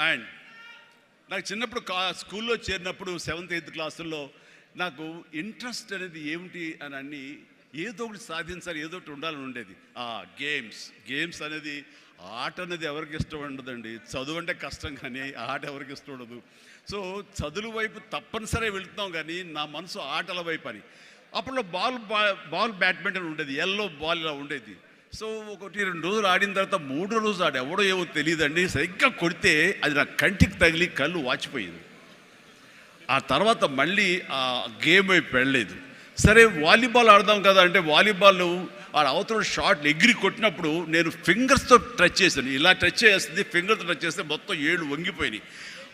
And నాకు చిన్నప్పుడు కా స్కూల్లో చేరినప్పుడు సెవెంత్ ఎయిత్ క్లాసుల్లో నాకు ఇంట్రెస్ట్ అనేది ఏమిటి అని అన్ని ఏదో ఒకటి సాధించాలి ఏదో ఒకటి ఉండాలని ఉండేది. ఆ గేమ్స్. గేమ్స్ అనేది ఆట అనేది ఎవరికి ఇష్టం ఉండదండి. చదువు అంటే కష్టం కానీ ఆట ఎవరికి ఇష్టం ఉండదు. సో చదువు వైపు తప్పనిసరి వెళ్తున్నాం కానీ నా మనసు ఆటల వైపు అని. అప్పుడు బాల్ బాల్ బ్యాడ్మింటన్ ఉండేది. ఎల్లో బాల్ ఇలా ఉండేది. సో ఒకటి రెండు రోజులు ఆడిన తర్వాత మూడో రోజు ఆడు ఎవడో ఏవో తెలియదండి సరిగ్గా కొడితే అది నా కంటికి తగిలి కళ్ళు వాచిపోయింది. ఆ తర్వాత మళ్ళీ ఆ గేమ్ వైపు వెళ్ళలేదు సరే వాలీబాల్ ఆడదాం కదా అంటే వాలీబాల్ వాడు అవతల షార్ట్ ఎగిరి కొట్టినప్పుడు నేను ఫింగర్స్తో టచ్ చేశాను. ఇలా టచ్ చేస్తుంది ఫింగర్తో టచ్ చేస్తే మొత్తం ఏళ్ళు వంగిపోయినాయి.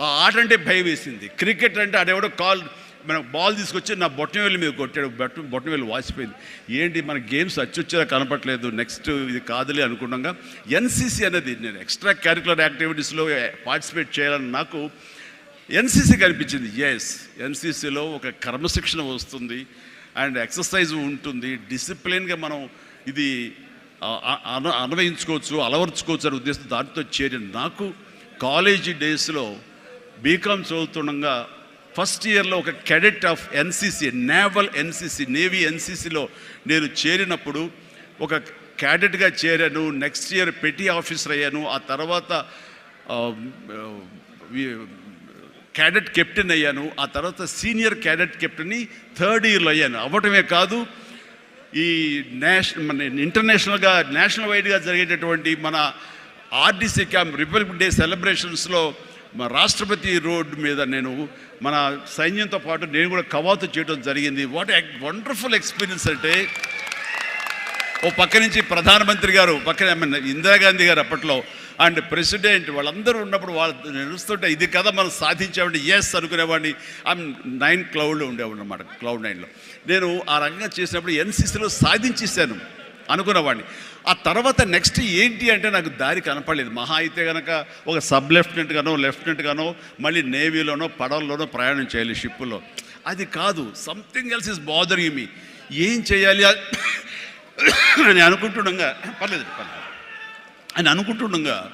ఆ ఆట అంటే భయం వేసింది. క్రికెట్ అంటే ఆడెవడో కాల్ మన బాల్ తీసుకొచ్చి నా బొట్టనవేలు మీద కొట్టాడు బొట్ట బొట్టనవేలు వాసిపోయింది. ఏంటి మన గేమ్స్ అచ్చొచ్చేలా కనపట్లేదు నెక్స్ట్ ఇది కాదులే అనుకున్నాగా ఎన్సీసీ అనేది నేను ఎక్స్ట్రా క్యారికులర్ యాక్టివిటీస్లో పార్టిసిపేట్ చేయాలని నాకు ఎన్సీసీ కనిపించింది. ఎస్ ఎన్సీసీలో ఒక క్రమశిక్షణ వస్తుంది అండ్ ఎక్సర్సైజ్ ఉంటుంది. డిసిప్లిన్గా మనం ఇది అన అన్వయించుకోవచ్చు అలవర్చుకోవచ్చు అనే ఉద్దేశం దానితో చేరిన నాకు కాలేజీ డేస్లో బీకామ్ చదువుతుండగా ఫస్ట్ ఇయర్లో ఒక cadet of NCC naval NCC navy ఎన్సీసీలో నేను చేరినప్పుడు ఒక క్యాడెట్గా చేరాను నెక్స్ట్ ఇయర్ పెటీ ఆఫీసర్ అయ్యాను ఆ తర్వాత క్యాడెట్ కెప్టెన్ అయ్యాను ఆ తర్వాత సీనియర్ క్యాడెట్ కెప్టెన్ని థర్డ్ ఇయర్లో అయ్యాను. అవ్వటమే కాదు ఈ నేషనల్ మన ఇంటర్నేషనల్గా నేషనల్ వైడ్గా జరిగేటటువంటి మన ఆర్డీసీ క్యాంప్ రిపబ్లిక్ డే సెలబ్రేషన్స్లో మా రాష్ట్రపతి రోడ్డు మీద నేను మన సైన్యంతో పాటు నేను కూడా కవాతు చేయడం జరిగింది. వాట్ వండర్ఫుల్ ఎక్స్పీరియన్స్ అంటే ఓ పక్క నుంచి ప్రధానమంత్రి గారు పక్కన ఇందిరాగాంధీ గారు అప్పట్లో అండ్ ప్రెసిడెంట్ వాళ్ళందరూ ఉన్నప్పుడు వాళ్ళు నడుస్తుంటే ఇది కదా మనం సాధించామంటే ఎస్ అనుకునేవాడిని. ఐమ్ నైన్ క్లౌడ్లో ఉండేవాడిని అనమాట క్లౌడ్ నైన్లో నేను ఆ రంగం చేసినప్పుడు ఎన్సీసీలో సాధించేశాను. అనుకున్నవాడిని. ఆ తర్వాత నెక్స్ట్ ఏంటి అంటే నాకు దారి కనపడలేదు. మహా అయితే కనుక ఒక సబ్ లెఫ్టినెంట్ గానో లెఫ్టినెంట్ గానో మళ్ళీ నేవీలోనో పడవల్లోనో ప్రయాణం చేయాలి షిప్పులో. అది కాదు something else is bothering me ఏం చేయాలి? అని అనుకుంటుండగా పర్లేదు పర్లేదు. అని అనుకుంటుండగా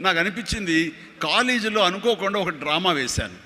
నాకు అనిపించింది కాలేజీలో అనుకోకుండా ఒక డ్రామా వేశాను.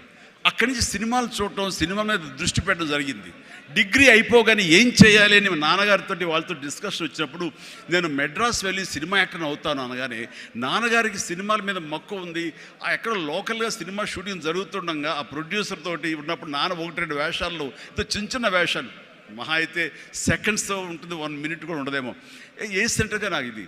అక్కడి నుంచి సినిమాలు చూడటం సినిమా మీద దృష్టి పెట్టడం జరిగింది. డిగ్రీ అయిపోగానే ఏం చేయాలి అని మా నాన్నగారితో వాళ్ళతో డిస్కషన్ వచ్చినప్పుడు నేను మెడ్రాస్ వెళ్ళి సినిమా యాక్టర్ అవుతాను అనగానే నాన్నగారికి సినిమాల మీద మక్కువ ఉంది ఆ ఎక్కడ లోకల్గా సినిమా షూటింగ్ జరుగుతుండగా ఆ ప్రొడ్యూసర్ తోటి ఉన్నప్పుడు నాన్న ఒకటి రెండు వేషాల్లో ఇంత చిన్న చిన్న వేషాలు. మహా అయితే సెకండ్స్తో ఉంటుంది వన్ మినిట్ కూడా ఉండదేమో. ఏ- ఏ సెంటర్గా నాకు ఇది?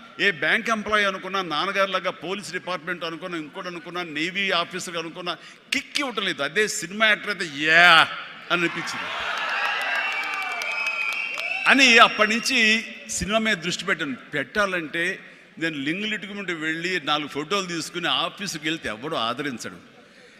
ఏ బ్యాంక్ ఎంప్లాయీ అనుకున్నా నాన్నగారిలాగా పోలీస్ డిపార్ట్మెంట్ అనుకున్నా ఇంకోటి అనుకున్నా నేవీ ఆఫీసర్ అనుకున్నా కిక్ ఇవ్వటం లేదు. అదే సినిమా యాక్టర్ అయితే యా అని అనిపించింది. అని అప్పటి నుంచి సినిమా మీద దృష్టి పెట్టాను. పెట్టాలంటే నేను లింగులిటుకుంటూ వెళ్ళి నాలుగు ఫోటోలు తీసుకుని ఆఫీస్కి వెళ్తే ఎవడో ఆదరించడు.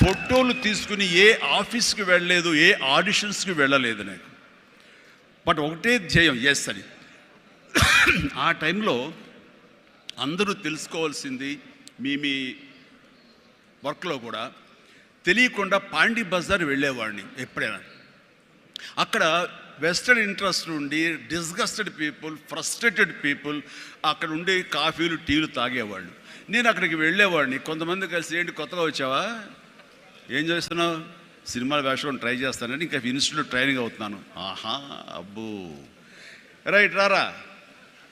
ఫోటోలు తీసుకుని ఏ ఆఫీస్కి వెళ్ళలేదు ఏ ఆడిషన్స్కి వెళ్ళలేదు నేను బట్ ఒకటే ధ్యేయం ఎస్ అని. ఆ టైంలో అందరూ తెలుసుకోవాల్సింది మీ మీ వర్క్లో కూడా తెలియకుండా పాండి బజార్ వెళ్ళేవాడిని ఎప్పుడైనా. అక్కడ వెస్టర్న్ ఇంట్రెస్ట్ నుండి డిస్గస్టెడ్ పీపుల్ ఫ్రస్ట్రేటెడ్ పీపుల్ అక్కడ ఉండే కాఫీలు టీలు తాగేవాళ్ళు. నేను అక్కడికి వెళ్ళేవాడిని. కొంతమంది కలిసి ఏంటి కొత్తగా వచ్చావా? ఏం చేస్తున్నావు? సినిమా వేషం ట్రై చేస్తానని ఇంకా ఇన్స్టిట్యూట్ ట్రైనింగ్ అవుతున్నాను. ఆహా అబ్బో. రైట్ రారా.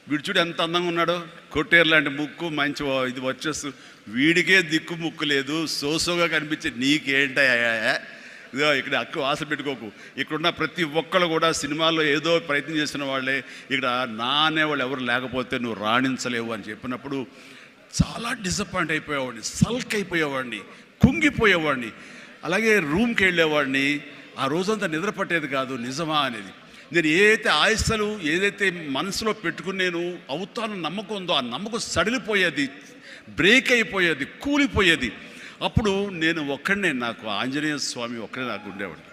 వీడు చూడు ఎంత అందంగా ఉన్నాడో. కొట్టేరు లాంటి ముక్కు మంచి ఇది వచ్చేస్తు వీడికే దిక్కు ముక్కు లేదు. సోసోగా కనిపించే నీకేంటయ్యా? ఇదో ఇక్కడ అక్కు ఆశ పెట్టుకోకు. ఇక్కడున్న ప్రతి ఒక్కళ్ళు కూడా సినిమాల్లో ఏదో ప్రయత్నం చేసిన వాళ్ళే. ఇక్కడ నా అనేవాళ్ళు ఎవరు లేకపోతే నువ్వు రాణించలేవు అని చెప్పినప్పుడు చాలా డిసప్పాయింట్ అయిపోయేవాడిని సల్క్ అయిపోయేవాడిని. కుంగిపోయేవాడిని. అలాగే రూమ్కి వెళ్ళేవాడిని. ఆ రోజంతా నిద్ర పట్టేది కాదు. నిజమా అనేది. నేను ఏదైతే ఆయస్సలు ఏదైతే మనసులో పెట్టుకుని నేను అవుతాను నమ్మకం ఉందో ఆ నమ్మకం సడిలిపోయేది బ్రేక్ అయిపోయేది కూలిపోయేది. అప్పుడు నేను ఒక్కడనే నాకు ఆంజనేయ స్వామి ఒక్కడే నాకు ఉండేవాడు.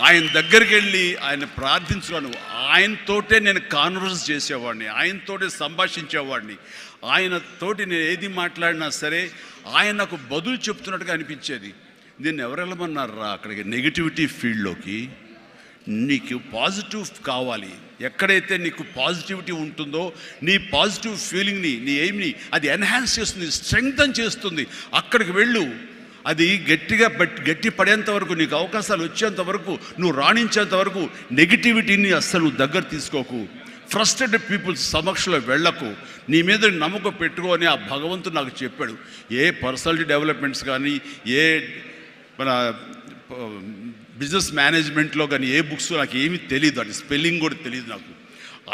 ఆయన దగ్గరికి వెళ్ళి ఆయన ప్రార్థించుకోను ఆయనతోటే నేను కాన్వర్స్ చేసేవాడిని. ఆయనతోటే సంభాషించేవాడిని. ఆయనతోటి నేను ఏది మాట్లాడినా సరే ఆయన నాకు బదులు చెప్తున్నట్టుగా అనిపించేది. నేను ఎవరెళ్ళమన్నారా అక్కడికి? నెగిటివిటీ ఫీల్డ్లోకి నీకు పాజిటివ్ కావాలి. ఎక్కడైతే నీకు పాజిటివిటీ ఉంటుందో నీ పాజిటివ్ ఫీలింగ్ని నీ ఎయిమ్ని అది ఎన్హాన్స్ చేస్తుంది స్ట్రెంగ్తన్ చేస్తుంది. అక్కడికి వెళ్ళు. అది గట్టిగా గట్టి పడేంత వరకు నీకు అవకాశాలు వచ్చేంత వరకు నువ్వు రాణించేంత వరకు నెగిటివిటీని అస్సలు నువ్వు దగ్గర తీసుకోకు. ఫ్రస్ట్రేటెడ్ పీపుల్స్ సమక్షంలో వెళ్ళకు. నీ మీద నమ్మకం పెట్టుకో అని ఆ భగవంతుడు నాకు చెప్పాడు. ఏ పర్సనాలిటీ డెవలప్మెంట్స్ కానీ ఏ మన బిజినెస్ మేనేజ్మెంట్లో కానీ ఏ బుక్స్ నాకు ఏమీ తెలియదు అది స్పెల్లింగ్ కూడా తెలియదు నాకు.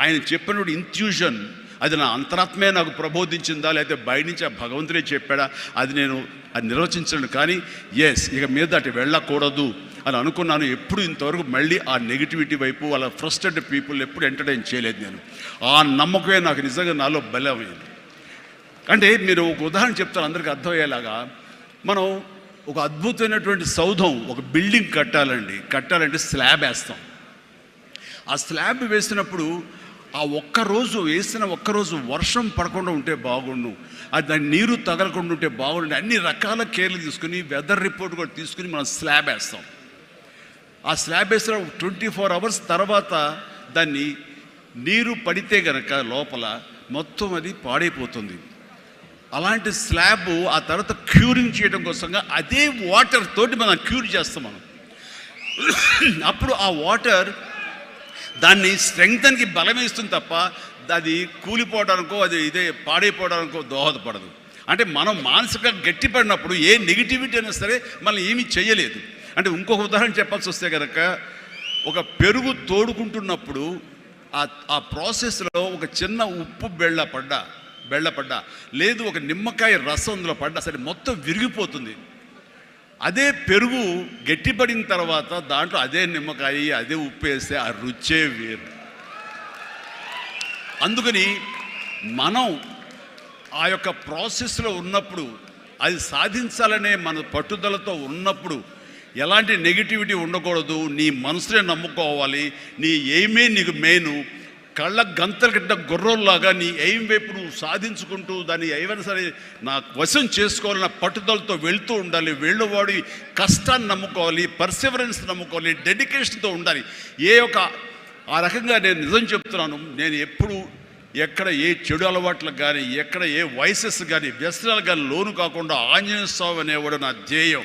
ఆయన చెప్పినప్పుడు ఇంట్యూషన్ అది నా అంతరాత్మే నాకు ప్రబోధించిందా? లేకపోతే బయట నుంచి ఆ భగవంతుడే చెప్పాడా? అది నేను అది నిర్వచించను కానీ ఎస్ ఇక మీద అటు వెళ్ళకూడదు అని అనుకున్నాను. ఎప్పుడు ఇంతవరకు మళ్ళీ ఆ నెగిటివిటీ వైపు వాళ్ళ ఫ్రస్ట్రేటెడ్ పీపుల్ ఎప్పుడు ఎంటర్టైన్ చేయలేదు నేను. ఆ నమ్మకమే నాకు నిజంగా నాలో బలమైంది. అంటే మీరు ఒక ఉదాహరణ చెప్తాను అందరికీ అర్థమయ్యేలాగా. మనం ఒక అద్భుతమైనటువంటి సౌధం ఒక బిల్డింగ్ కట్టాలండి. కట్టాలంటే స్లాబ్ వేస్తాం. ఆ స్లాబ్ వేసినప్పుడు ఆ ఒక్క రోజు వేసిన ఒక్క రోజు వర్షం పడకుండా ఉంటే బాగుండు. అది దాని నీరు తగలకుండా ఉంటే బాగుండు. అన్ని రకాల కేర్లు తీసుకుని వెదర్ రిపోర్ట్ కూడా తీసుకుని మనం స్లాబ్ వేస్తాం. ఆ స్లాబ్ వేసిన ట్వంటీ ఫోర్ అవర్స్ తర్వాత దాన్ని నీరు పడితే గనక లోపల మొత్తం అది పాడైపోతుంది. అలాంటి స్లాబ్ ఆ తర్వాత క్యూరింగ్ చేయడం కోసంగా అదే వాటర్ తోటి మనం క్యూర్ చేస్తాం మనం. అప్పుడు ఆ వాటర్ దాన్ని స్ట్రెంగ్తన్కి బలమేస్తుంది తప్ప అది కూలిపోవడానికో అది ఇదే పాడైపోవడానికో దోహదపడదు. అంటే మనం మానసికంగా గట్టిపడినప్పుడు ఏ నెగిటివిటీ అయినా సరే మనం ఏమీ చేయలేదు. అంటే ఇంకొక ఉదాహరణ చెప్పాల్సి వస్తే కనుక ఒక పెరుగు తోడుకుంటున్నప్పుడు ఆ ఆ ప్రాసెస్లో ఒక చిన్న ఉప్పు బెళ్ళ పడ్డా బెళ్ళ పడ్డా లేదు ఒక నిమ్మకాయ రసం అందులో పడ్డా సరే మొత్తం విరిగిపోతుంది. అదే పెరుగు గట్టిపడిన తర్వాత దాంట్లో అదే నిమ్మకాయ అదే ఉప్పు వేస్తే ఆ రుచే వేరు. అందుకని మనం ఆ యొక్క ప్రాసెస్లో ఉన్నప్పుడు అది సాధించాలనే మన పట్టుదలతో ఉన్నప్పుడు ఎలాంటి నెగిటివిటీ ఉండకూడదు. నీ మనసునే నమ్ముకోవాలి. నీ ఏమే నీకు మెయిన్. కళ్ళ గంతలు గిట్ట గుర్రంలాగా నీ ఎయిం వైపు నువ్వు సాధించుకుంటూ దాన్ని ఏమైనా సరే నా వశం చేసుకోవాలన్న పట్టుదలతో వెళ్తూ ఉండాలి. వెళ్ళేవాడి కష్టాన్ని నమ్ముకోవాలి పర్సివరెన్స్ నమ్ముకోవాలి డెడికేషన్తో ఉండాలి. ఏ ఒక ఆ రకంగా నేను నిజం చెప్తున్నాను. నేను ఎప్పుడు ఎక్కడ ఏ చెడు అలవాట్లకు కానీ ఎక్కడ ఏ వయసెస్ కానీ వ్యసనాలు కానీ లోను కాకుండా ఆంజనేయ స్వామి అనేవాడు నా ధ్యేయం.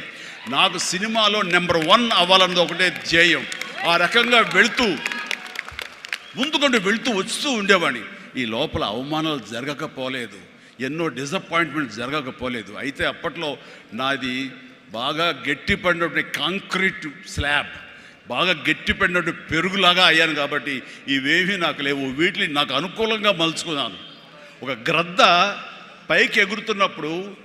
నాకు సినిమాలో నెంబర్ వన్ అవ్వాలన్నది ఒకటే ధ్యేయం. ఆ రకంగా వెళుతూ ముందుకంటే వెళ్తూ వస్తూ ఉండేవాడిని. ఈ లోపల అవమానాలు జరగకపోలేదు. ఎన్నో డిసప్పాయింట్మెంట్ జరగకపోలేదు. అయితే అప్పట్లో నాది బాగా గట్టి పడినటువంటి కాంక్రీట్ స్లాబ్ బాగా గట్టి పడినట్టు పెరుగులాగా అయ్యాను కాబట్టి ఇవేమీ నాకు లేవు. వీటిని నాకు అనుకూలంగా మలుచుకున్నాను. ఒక గ్రద్ద పైకి ఎగురుతున్నప్పుడు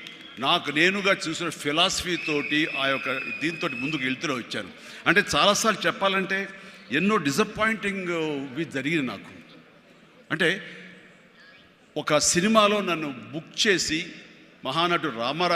నాకు నేనుగా చూసిన ఫిలాసఫీ తోటి ఆ యొక్క దీంతో ముందుకు వెళ్తూనే వచ్చాను. అంటే చాలాసార్లు చెప్పాలంటే ఎన్నో డిసప్పాయింటింగ్ వి జరిగింది నాకు. అంటే ఒక సినిమాలో నన్ను బుక్ చేసి మహానటుడు రామారావు